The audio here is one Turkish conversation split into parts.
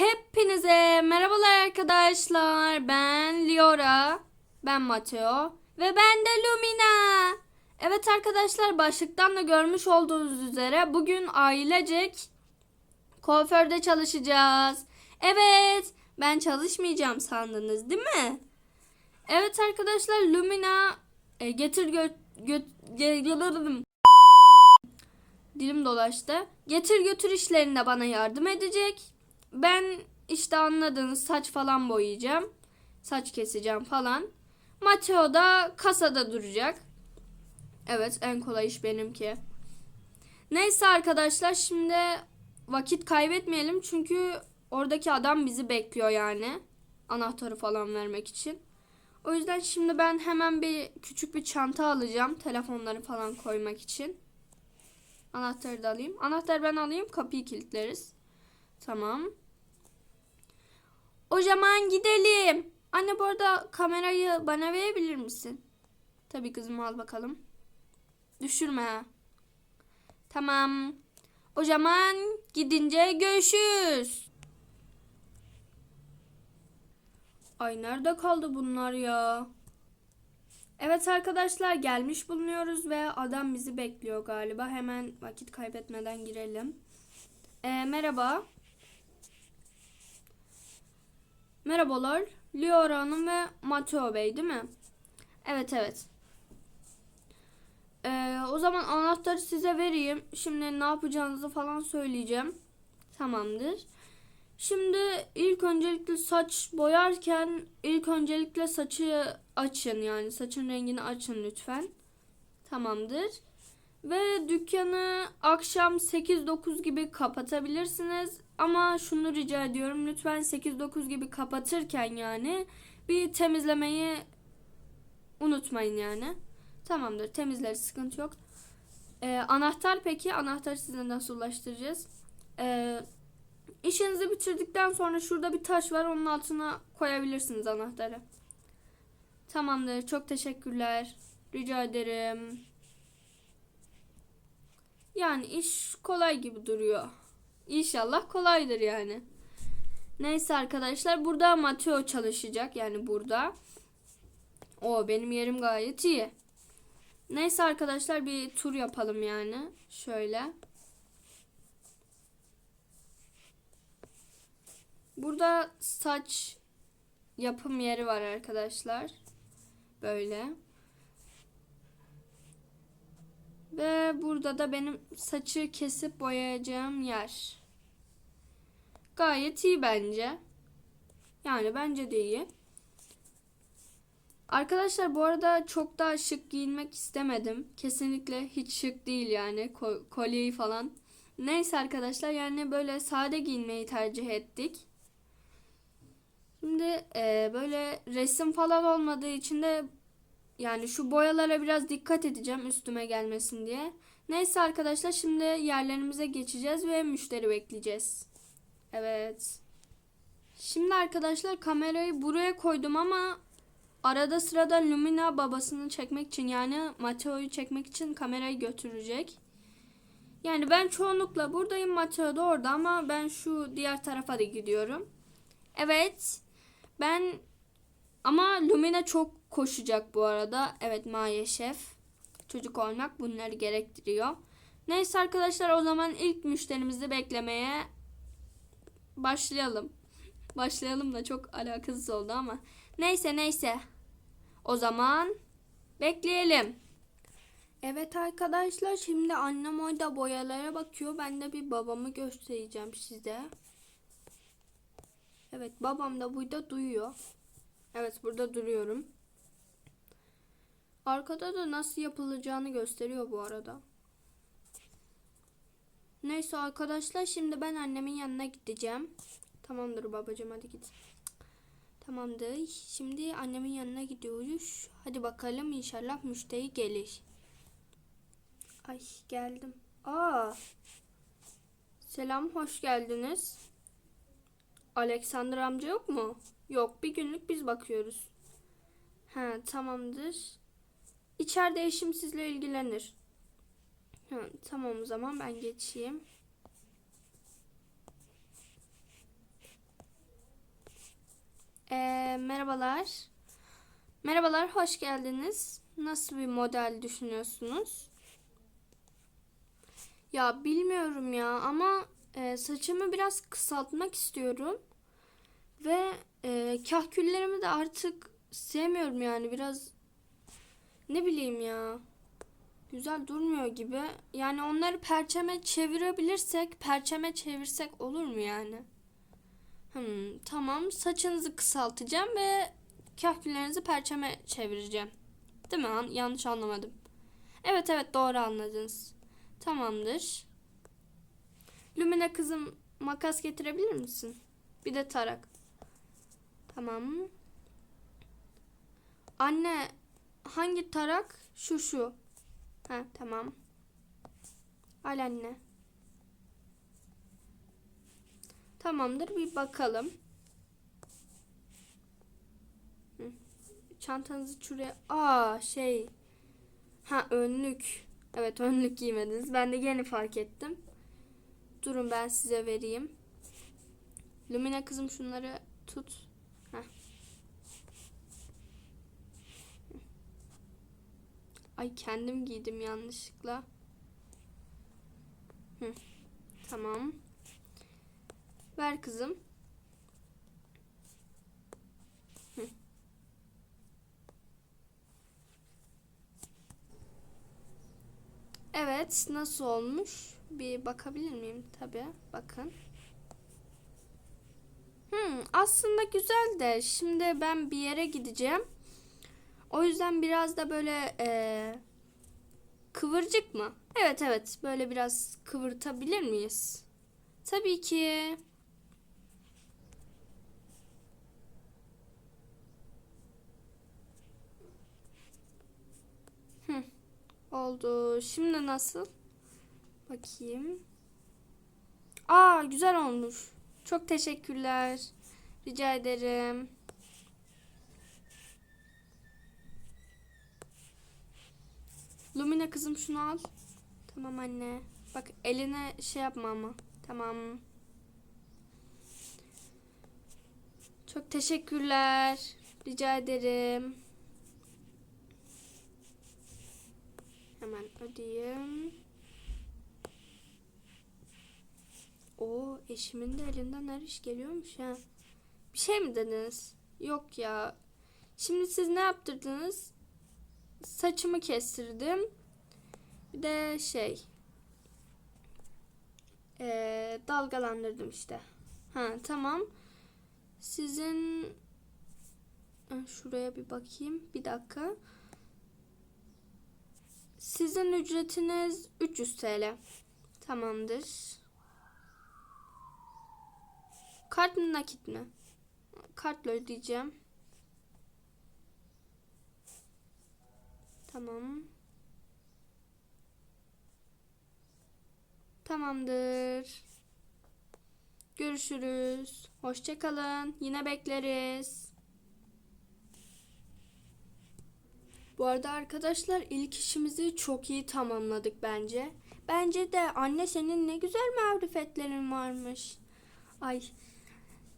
Hepinize merhabalar arkadaşlar. Ben Liora, ben Mateo ve ben de Lumina. Evet arkadaşlar başlıktan da görmüş olduğunuz üzere bugün ailecek kuaförde çalışacağız. Evet, ben çalışmayacağım sandınız değil mi? Evet arkadaşlar Lumina e, getir gö, gö, ge- dilim dolaştı. Getir götür işlerinde bana yardım edecek. Ben işte anladığınız saç falan boyayacağım. Saç keseceğim falan. Mateo da kasada duracak. Evet en kolay iş benimki. Neyse arkadaşlar şimdi vakit kaybetmeyelim çünkü oradaki adam bizi bekliyor yani. Anahtarı falan vermek için. O yüzden şimdi ben hemen bir küçük bir çanta alacağım. Telefonları falan koymak için. Anahtarı da alayım. Anahtarı ben alayım. Kapıyı kilitleriz. Tamam. O zaman gidelim. Anne bu arada kamerayı bana verebilir misin? Tabii kızım al bakalım. Düşürme ha. Tamam. O zaman gidince görüşürüz. Ay nerede kaldı bunlar ya? Evet arkadaşlar gelmiş bulunuyoruz ve adam bizi bekliyor galiba. Hemen vakit kaybetmeden girelim. Ee, merhaba. Merhabalar. Liora Hanım ve Mateo Bey değil mi? Evet evet. Ee, o zaman anahtarı size vereyim. Şimdi ne yapacağınızı falan söyleyeceğim. Tamamdır. Şimdi ilk öncelikle saç boyarken ilk öncelikle saçı açın yani saçın rengini açın lütfen. Tamamdır. Ve dükkanı akşam 8-9 gibi kapatabilirsiniz. Ama şunu rica ediyorum lütfen 8-9 gibi kapatırken yani bir temizlemeyi unutmayın yani. Tamamdır temizler sıkıntı yok. Ee, anahtar peki anahtarı size nasıl ulaştıracağız? Ee, işinizi bitirdikten sonra şurada bir taş var onun altına koyabilirsiniz anahtarı. Tamamdır çok teşekkürler. Rica ederim. Yani iş kolay gibi duruyor. İnşallah kolaydır yani. Neyse arkadaşlar burada Mateo çalışacak yani burada. O benim yerim gayet iyi. Neyse arkadaşlar bir tur yapalım yani. Şöyle. Burada saç yapım yeri var arkadaşlar. Böyle. Ve burada da benim saçı kesip boyayacağım yer. Gayet iyi bence. Yani bence de iyi. Arkadaşlar bu arada çok daha şık giyinmek istemedim. Kesinlikle hiç şık değil yani Ko- kolyeyi falan. Neyse arkadaşlar yani böyle sade giyinmeyi tercih ettik. Şimdi e, böyle resim falan olmadığı için de yani şu boyalara biraz dikkat edeceğim üstüme gelmesin diye. Neyse arkadaşlar şimdi yerlerimize geçeceğiz ve müşteri bekleyeceğiz. Evet. Şimdi arkadaşlar kamerayı buraya koydum ama arada sırada Lumina babasını çekmek için yani Mateo'yu çekmek için kamerayı götürecek. Yani ben çoğunlukla buradayım Mateo da orada ama ben şu diğer tarafa da gidiyorum. Evet. Ben ama Lumina çok koşacak bu arada. Evet maalesef. Çocuk olmak bunları gerektiriyor. Neyse arkadaşlar o zaman ilk müşterimizi beklemeye başlayalım. Başlayalım da çok alakasız oldu ama. Neyse neyse. O zaman bekleyelim. Evet arkadaşlar şimdi annem orada boyalara bakıyor. Ben de bir babamı göstereceğim size. Evet babam da burada duyuyor. Evet burada duruyorum. Arkada da nasıl yapılacağını gösteriyor bu arada. Neyse arkadaşlar şimdi ben annemin yanına gideceğim. Tamamdır babacığım hadi git. Tamamdır. Şimdi annemin yanına gidiyoruz. Hadi bakalım inşallah müşteri gelir. Ay geldim. Aa. Selam hoş geldiniz. Alexander amca yok mu? Yok bir günlük biz bakıyoruz. Ha tamamdır. İçeride eşim sizle ilgilenir. Tamam o zaman ben geçeyim. merhabalar. Merhabalar, hoş geldiniz. Nasıl bir model düşünüyorsunuz? Ya bilmiyorum ya ama e, saçımı biraz kısaltmak istiyorum. Ve e, kahküllerimi de artık sevmiyorum yani biraz ne bileyim ya. Güzel durmuyor gibi. Yani onları perçeme çevirebilirsek, perçeme çevirsek olur mu yani? Hmm, tamam. Saçınızı kısaltacağım ve kahküllerinizi perçeme çevireceğim. Değil mi? An- yanlış anlamadım. Evet evet doğru anladınız. Tamamdır. Lumine kızım makas getirebilir misin? Bir de tarak. Tamam. Anne hangi tarak? Şu şu. Ha tamam. Al anne. Tamamdır bir bakalım. Hı. Çantanızı şuraya... Aa şey... Ha önlük. Evet önlük giymediniz. Ben de yeni fark ettim. Durun ben size vereyim. Lumina kızım şunları tut. Heh. Ay kendim giydim yanlışlıkla. Hı. Tamam. Ver kızım. Evet, nasıl olmuş? Bir bakabilir miyim? Tabii, bakın. Hmm, aslında güzel de şimdi ben bir yere gideceğim. O yüzden biraz da böyle eee, kıvırcık mı? Evet evet, böyle biraz kıvırtabilir miyiz? Tabii ki. Hı, oldu. Şimdi nasıl? Bakayım. Aa, güzel olmuş. Çok teşekkürler. Rica ederim. Lumina kızım şunu al. Tamam anne. Bak eline şey yapma ama. Tamam. Çok teşekkürler. Rica ederim. Hemen ödeyeyim. O eşimin de elinden her iş geliyormuş ha. Bir şey mi dediniz? Yok ya. Şimdi siz ne yaptırdınız? Saçımı kestirdim. Bir de şey. eee, dalgalandırdım işte. Ha tamam. Sizin şuraya bir bakayım. Bir dakika. Sizin ücretiniz 300 TL. Tamamdır. Kart mı nakit mi? Kartla ödeyeceğim. Tamam. Tamamdır. Görüşürüz. Hoşça kalın. Yine bekleriz. Bu arada arkadaşlar ilk işimizi çok iyi tamamladık bence. Bence de anne senin ne güzel marifetlerin varmış. Ay.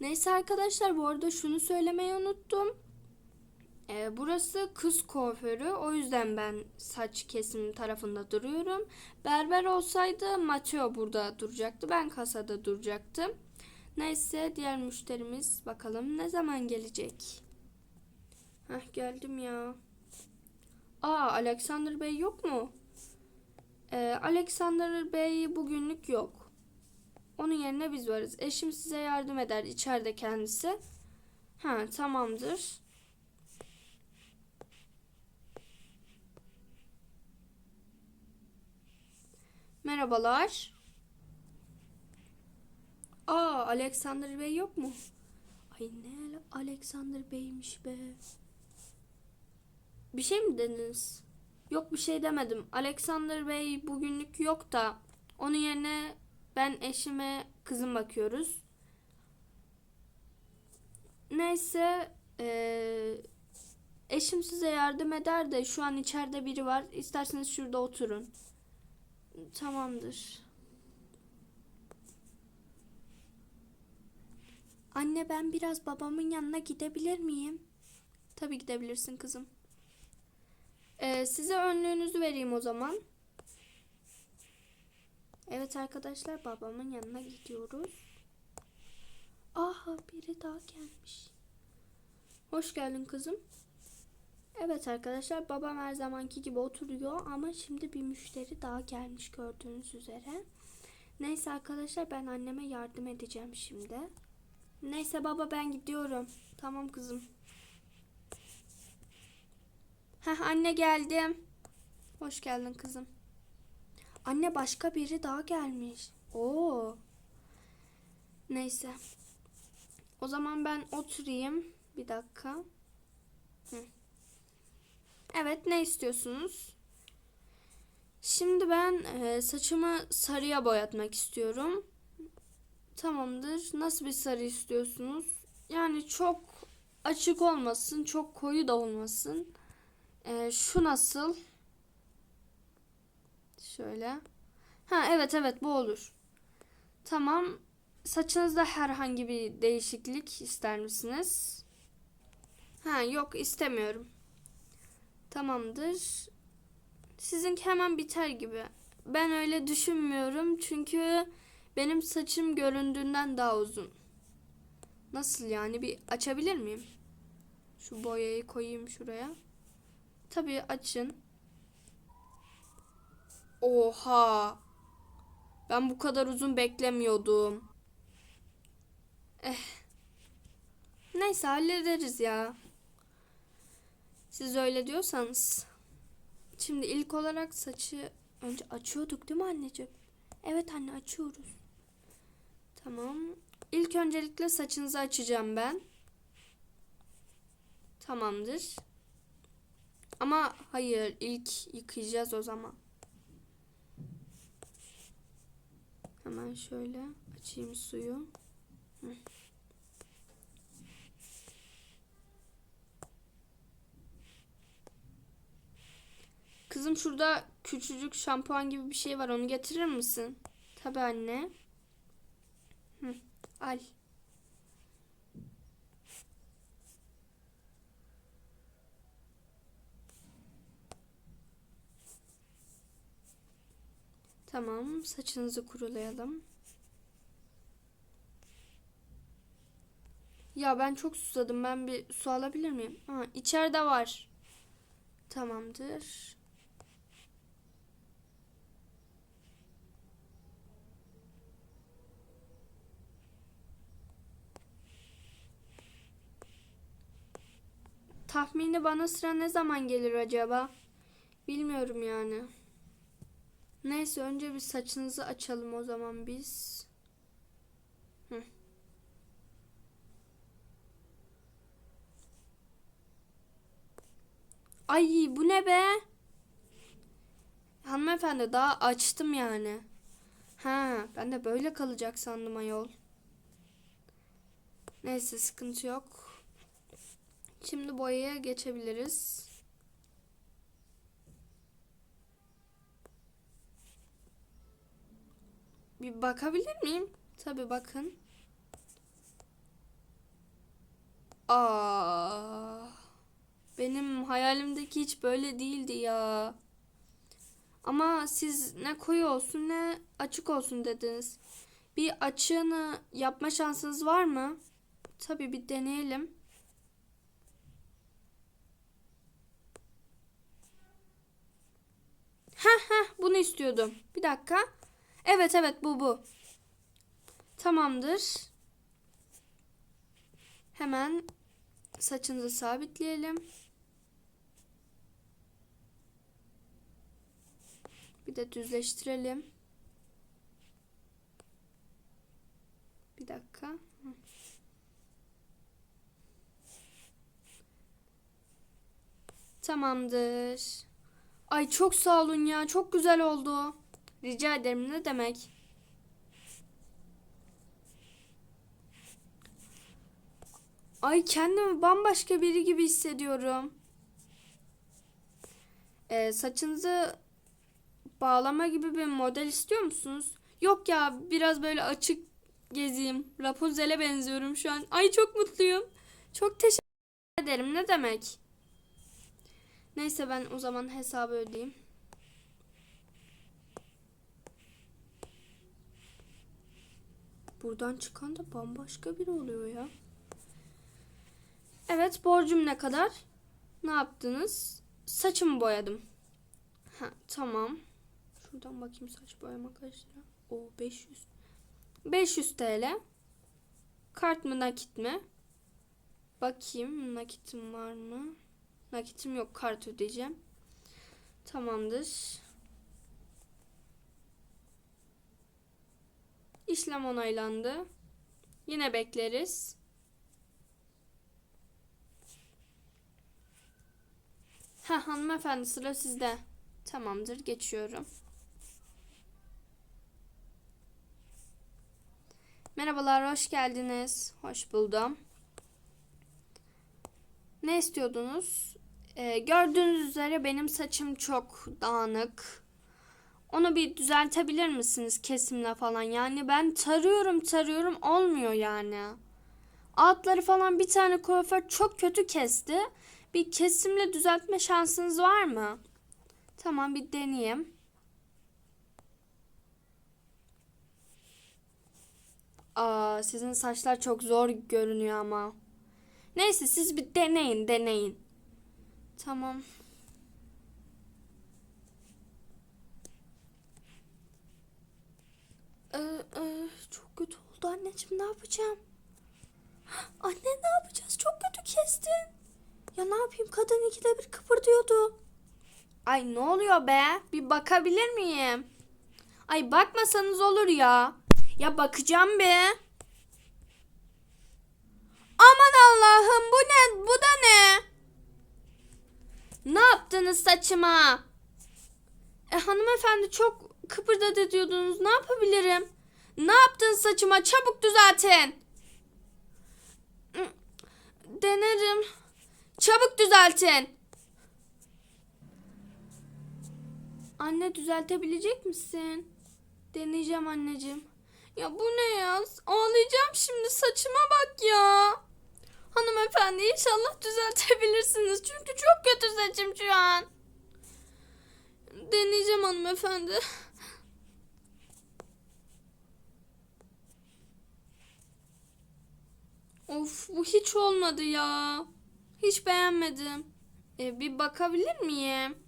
Neyse arkadaşlar bu arada şunu söylemeyi unuttum. Ee, burası kız kuaförü. O yüzden ben saç kesim tarafında duruyorum. Berber olsaydı Mateo burada duracaktı. Ben kasada duracaktım. Neyse diğer müşterimiz bakalım ne zaman gelecek. Heh geldim ya. Aa Alexander Bey yok mu? Ee, Alexander Bey bugünlük yok. Onun yerine biz varız. Eşim size yardım eder içeride kendisi. Ha tamamdır. Merhabalar. Aa Alexander Bey yok mu? Ay ne Alexander Bey'miş be. Bir şey mi dediniz? Yok bir şey demedim. Alexander Bey bugünlük yok da onun yerine ben eşime kızım bakıyoruz. Neyse eee, eşim size yardım eder de şu an içeride biri var. İsterseniz şurada oturun. Tamamdır. Anne ben biraz babamın yanına gidebilir miyim? Tabii gidebilirsin kızım. Ee, size önlüğünüzü vereyim o zaman. Evet arkadaşlar babamın yanına gidiyoruz. Aha biri daha gelmiş. Hoş geldin kızım. Evet arkadaşlar babam her zamanki gibi oturuyor ama şimdi bir müşteri daha gelmiş gördüğünüz üzere. Neyse arkadaşlar ben anneme yardım edeceğim şimdi. Neyse baba ben gidiyorum. Tamam kızım. Heh anne geldim. Hoş geldin kızım. Anne başka biri daha gelmiş. Oo. Neyse. O zaman ben oturayım. Bir dakika. Evet ne istiyorsunuz? Şimdi ben e, saçımı sarıya boyatmak istiyorum. Tamamdır. Nasıl bir sarı istiyorsunuz? Yani çok açık olmasın, çok koyu da olmasın. E, şu nasıl? Şöyle. Ha evet evet bu olur. Tamam. Saçınızda herhangi bir değişiklik ister misiniz? Ha yok istemiyorum. Tamamdır. Sizinki hemen biter gibi. Ben öyle düşünmüyorum çünkü benim saçım göründüğünden daha uzun. Nasıl yani bir açabilir miyim? Şu boyayı koyayım şuraya. Tabii açın. Oha. Ben bu kadar uzun beklemiyordum. Eh. Neyse hallederiz ya. Siz öyle diyorsanız. Şimdi ilk olarak saçı önce açıyorduk değil mi anneciğim? Evet anne açıyoruz. Tamam. İlk öncelikle saçınızı açacağım ben. Tamamdır. Ama hayır ilk yıkayacağız o zaman. Hemen şöyle açayım suyu. Hı. Kızım şurada küçücük şampuan gibi bir şey var. Onu getirir misin? Tabii anne. Hı, al. Tamam, saçınızı kurulayalım. Ya ben çok susadım. Ben bir su alabilir miyim? Ha, içeride var. Tamamdır. Tahmini bana sıra ne zaman gelir acaba? Bilmiyorum yani. Neyse önce bir saçınızı açalım o zaman biz. Hı. Ay bu ne be? Hanımefendi daha açtım yani. Ha ben de böyle kalacak sandım ayol. Neyse sıkıntı yok. Şimdi boyaya geçebiliriz. Bir bakabilir miyim? Tabii bakın. Aa, benim hayalimdeki hiç böyle değildi ya. Ama siz ne koyu olsun ne açık olsun dediniz. Bir açığını yapma şansınız var mı? Tabii bir deneyelim. Heh heh bunu istiyordum. Bir dakika. Evet evet bu bu. Tamamdır. Hemen saçınızı sabitleyelim. Bir de düzleştirelim. Bir dakika. Tamamdır. Ay çok sağ olun ya. Çok güzel oldu. Rica ederim ne demek? Ay kendimi bambaşka biri gibi hissediyorum. Ee, saçınızı bağlama gibi bir model istiyor musunuz? Yok ya biraz böyle açık gezeyim. Rapunzel'e benziyorum şu an. Ay çok mutluyum. Çok teşekkür ederim. Ne demek? Neyse ben o zaman hesabı ödeyeyim. Buradan çıkan da bambaşka biri oluyor ya. Evet borcum ne kadar? Ne yaptınız? Saçımı boyadım. Ha tamam. Şuradan bakayım saç boyama kaç lira? O 500. 500 TL. Kart mı nakit mi? Bakayım nakitim var mı? Nakitim yok kart ödeyeceğim. Tamamdır. İşlem onaylandı. Yine bekleriz. Ha hanımefendi sıra sizde. Tamamdır geçiyorum. Merhabalar hoş geldiniz. Hoş buldum. Ne istiyordunuz? Ee, gördüğünüz üzere benim saçım çok dağınık. Onu bir düzeltebilir misiniz kesimle falan? Yani ben tarıyorum tarıyorum olmuyor yani. Altları falan bir tane kuaför çok kötü kesti. Bir kesimle düzeltme şansınız var mı? Tamam bir deneyeyim. Aa, sizin saçlar çok zor görünüyor ama. Neyse siz bir deneyin deneyin. Tamam. Ee, e, çok kötü oldu anneciğim ne yapacağım? Anne ne yapacağız? Çok kötü kestin. Ya ne yapayım kadın ikide bir kıpırdıyordu. Ay ne oluyor be? Bir bakabilir miyim? Ay bakmasanız olur ya. Ya bakacağım be. Aman Allah'ım bu ne? Bu da ne? Ne yaptınız saçıma? E hanımefendi çok kıpırdadı diyordunuz. Ne yapabilirim? Ne yaptın saçıma? Çabuk düzeltin. Denerim. Çabuk düzeltin. Anne düzeltebilecek misin? Deneyeceğim anneciğim. Ya bu ne ya? Ağlayacağım şimdi saçıma bak ya. Hanımefendi inşallah düzeltebilirsiniz. Çünkü çok kötü saçım şu an. Deneyeceğim hanımefendi. Of bu hiç olmadı ya. Hiç beğenmedim. E, bir bakabilir miyim?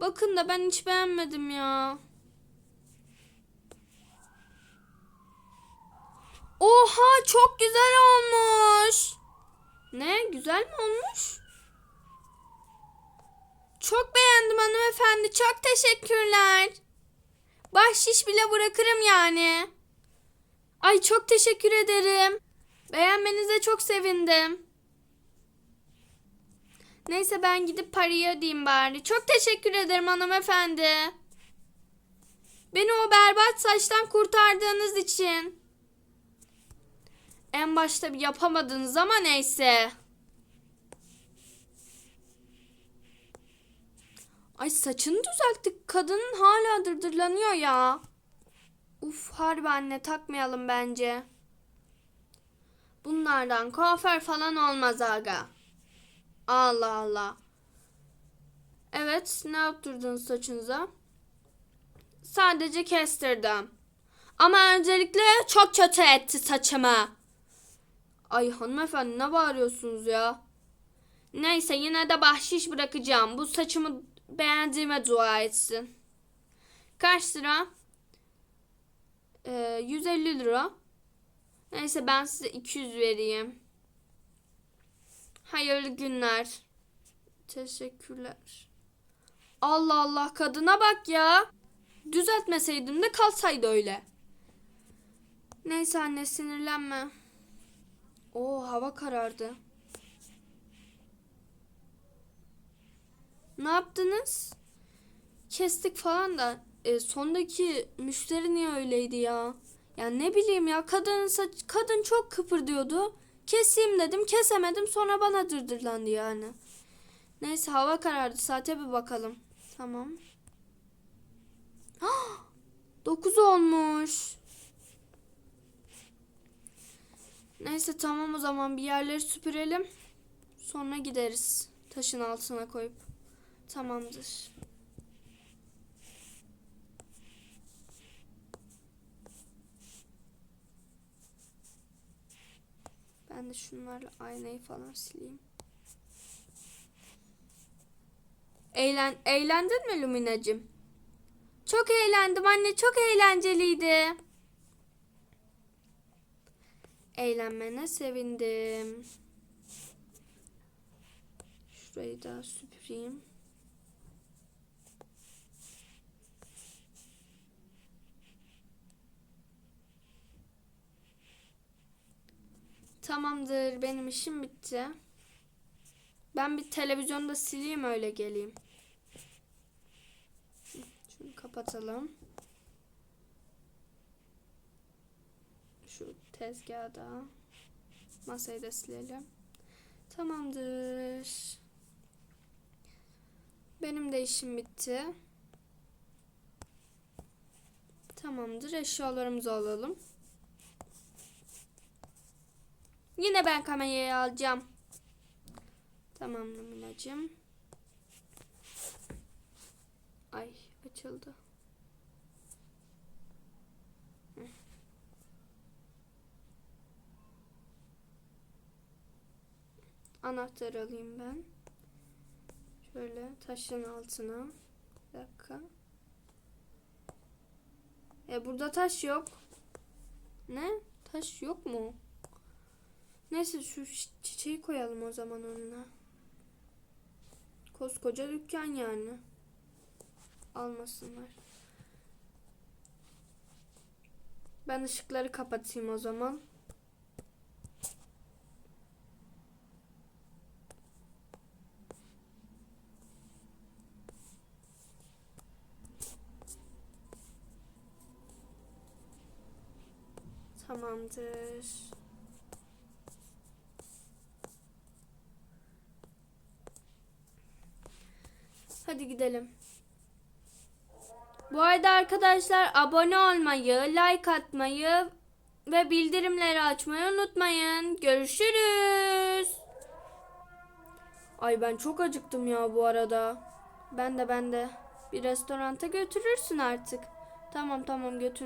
Bakın da ben hiç beğenmedim ya. Oha çok güzel olmuş. Ne güzel mi olmuş? Çok beğendim hanımefendi. Çok teşekkürler. Bahşiş bile bırakırım yani. Ay çok teşekkür ederim. Beğenmenize çok sevindim. Neyse ben gidip parayı ödeyeyim bari. Çok teşekkür ederim hanımefendi. Beni o berbat saçtan kurtardığınız için. En başta bir yapamadınız ama neyse. Ay saçını düzelttik. Kadının hala dırdırlanıyor ya. Uf harbi anne takmayalım bence. Bunlardan kuaför falan olmaz aga. Allah Allah. Evet ne yaptırdınız saçınıza? Sadece kestirdim. Ama öncelikle çok kötü etti saçımı. Ay hanımefendi ne bağırıyorsunuz ya? Neyse yine de bahşiş bırakacağım. Bu saçımı beğendiğime dua etsin. Kaç lira? Ee, 150 lira. Neyse ben size 200 vereyim. Hayırlı günler. Teşekkürler. Allah Allah kadına bak ya. Düzeltmeseydim de kalsaydı öyle. Neyse anne sinirlenme. Oo hava karardı. Ne yaptınız? Kestik falan da e, sondaki müşteri niye öyleydi ya? Ya ne bileyim ya kadının saç kadın çok kıpırdıyordu. Keseyim dedim kesemedim sonra bana dırdırlandı yani. Neyse hava karardı saate bir bakalım. Tamam. 9 olmuş. Neyse tamam o zaman bir yerleri süpürelim. Sonra gideriz. Taşın altına koyup. Tamamdır. Ben de şunlarla aynayı falan sileyim. Eğlen eğlendin mi Luminacığım? Çok eğlendim anne, çok eğlenceliydi. Eğlenmene sevindim. Şurayı da süpüreyim. Tamamdır, benim işim bitti. Ben bir televizyonu da sileyim öyle geleyim. Şunu kapatalım. Şu tezgahı da masayı da silelim. Tamamdır. Benim de işim bitti. Tamamdır. Eşyalarımızı alalım. Yine ben kamerayı alacağım. Tamam Luminacığım. Ay açıldı. Anahtar alayım ben. Şöyle taşın altına. Bir dakika. E burada taş yok. Ne? Taş yok mu? Neyse şu çi- çiçeği koyalım o zaman önüne. Koskoca dükkan yani. Almasınlar. Ben ışıkları kapatayım o zaman. Tamamdır. Hadi gidelim. Bu arada arkadaşlar abone olmayı, like atmayı ve bildirimleri açmayı unutmayın. Görüşürüz. Ay ben çok acıktım ya bu arada. Ben de ben de. Bir restoranta götürürsün artık. Tamam tamam götür.